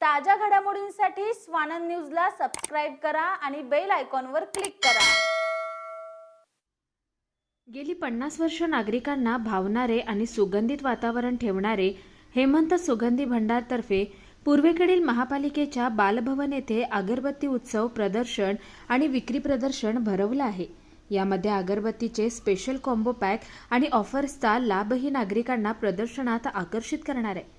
ताज्या घडामोडींसाठी स्वानंद न्यूजला सबस्क्राईब करा आणि बेल आयकॉनवर क्लिक करा. गेली पन्नास वर्ष नागरिकांना भावणारे आणि सुगंधित वातावरण ठेवणारे हेमंत सुगंधी भंडारतर्फे पूर्वेकडील महापालिकेच्या बालभवन येथे अगरबत्ती उत्सव प्रदर्शन आणि विक्री प्रदर्शन भरवलं आहे. यामध्ये अगरबत्तीचे स्पेशल कॉम्बो पॅक आणि ऑफर्सचा लाभही नागरिकांना प्रदर्शनात आकर्षित करणार आहे.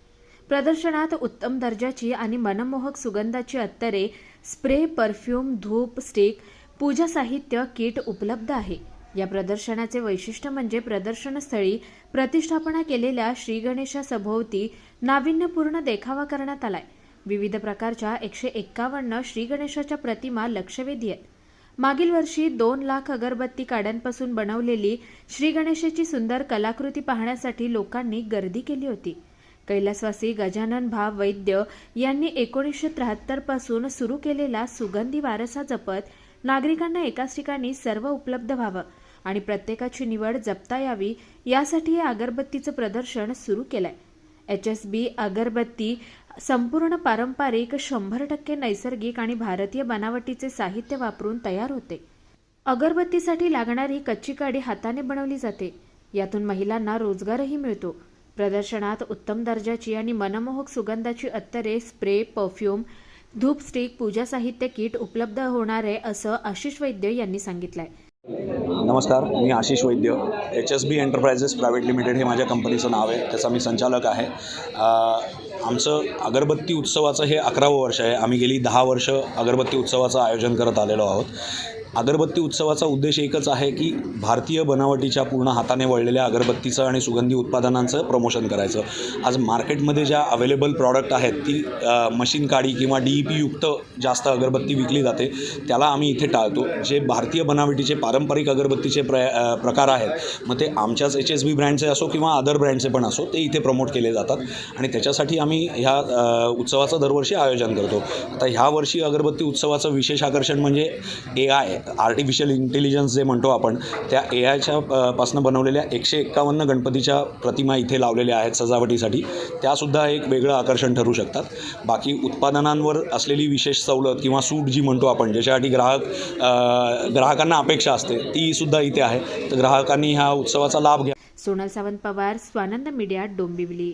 प्रदर्शनात उत्तम दर्जाची आणि मनमोहक सुगंधाची अत्तरे स्प्रे परफ्यूम धूप स्टिक पूजा साहित्य किट उपलब्ध आहे. या प्रदर्शनाचे वैशिष्ट्य म्हणजे प्रदर्शनस्थळी प्रतिष्ठापना केलेल्या श्रीगणेशा सभोवती नाविन्यपूर्ण देखावा करण्यात आलाय. विविध प्रकारच्या एकशे एक्कावन्न श्रीगणेशाच्या प्रतिमा लक्षवेधी आहेत. मागील वर्षी दोन लाख अगरबत्ती काड्यांपासून बनवलेली श्रीगणेशाची सुंदर कलाकृती पाहण्यासाठी लोकांनी गर्दी केली होती. कैलासवासी गजानन भाव वैद्य यांनी एकोणीसशे त्र्याहत्तरपासून सुरू केलेला सुगंधी वारसा जपत नागरिकांना एकाच ठिकाणी सर्व उपलब्ध व्हावं आणि प्रत्येकाची निवड जपता यावी यासाठी हे अगरबत्तीचं प्रदर्शन सुरू केलंय. एच एस बी अगरबत्ती संपूर्ण पारंपरिक शंभर टक्के नैसर्गिक आणि भारतीय बनावटीचे साहित्य वापरून तयार होते. अगरबत्तीसाठी लागणारी कच्ची काडी हाताने बनवली जाते. यातून महिलांना रोजगारही मिळतो. प्रदर्शनात उत्तम दर्जाची आणि मनमोहक सुगंधाची अत्तरे स्प्रे परफ्यूम धूप स्टिक पूजा साहित्य किट उपलब्ध होणार आहे असं आशिष वैद्य यांनी सांगितलंय. नमस्कार मी Ashish Vaidya. H S B enterprises private limited हे माझ्या कंपनीचं नाव आहे. त्याचा मी संचालक आहे. आमचं अगरबत्ती उत्सवाचं हे अकरावं वर्ष आहे. आम्ही गेली दहा वर्ष अगरबत्ती उत्सवाचं आयोजन करत आलेलो आहोत. अगरबत्ती उत्सवाचा उद्देश एकच आहे की भारतीय बनावटीच्या पूर्ण हाताने वळलेल्या अगरबत्तीचं आणि सुगंधी उत्पादनांचं प्रमोशन करायचं. आज मार्केटमध्ये ज्या अवेलेबल प्रॉडक्ट आहेत ती मशीन काडी किंवा डी ई पी युक्त जास्त अगरबत्ती विकली जाते त्याला आम्ही इथे टाळतो. जे भारतीय बनावटीचे पारंपरिक अगरबत्तीचे प्र प्रकार आहेत मग ते आमच्याच एच एस बी ब्रँडचे असो किंवा अदर ब्रँडचे पण असो ते इथे प्रमोट केले जातात. आणि त्याच्यासाठी आम्ही ह्या उत्सवाचं दरवर्षी आयोजन करतो. आता ह्या वर्षी अगरबत्ती उत्सवाचं विशेष आकर्षण म्हणजे ए आय आर्टिफिशियल इंटेलिजन्स जे म्हणतो आपण त्या ए आयच्या पासनं बनवलेल्या एकशे एक्कावन्न गणपतीच्या प्रतिमा इथे लावलेल्या आहेत सजावटीसाठी. त्यासुद्धा एक वेगळं आकर्षण ठरू शकतात. बाकी उत्पादनांवर असलेली विशेष सवलत किंवा सूट जी म्हणतो आपण ज्याच्यासाठी ग्राहक ग्राहकांना अपेक्षा असते ती सुद्धा इथे आहे. तर ग्राहकांनी ह्या उत्सवाचा लाभ घ्या. Sonal Sawant Pawar Swanand media Dombivli.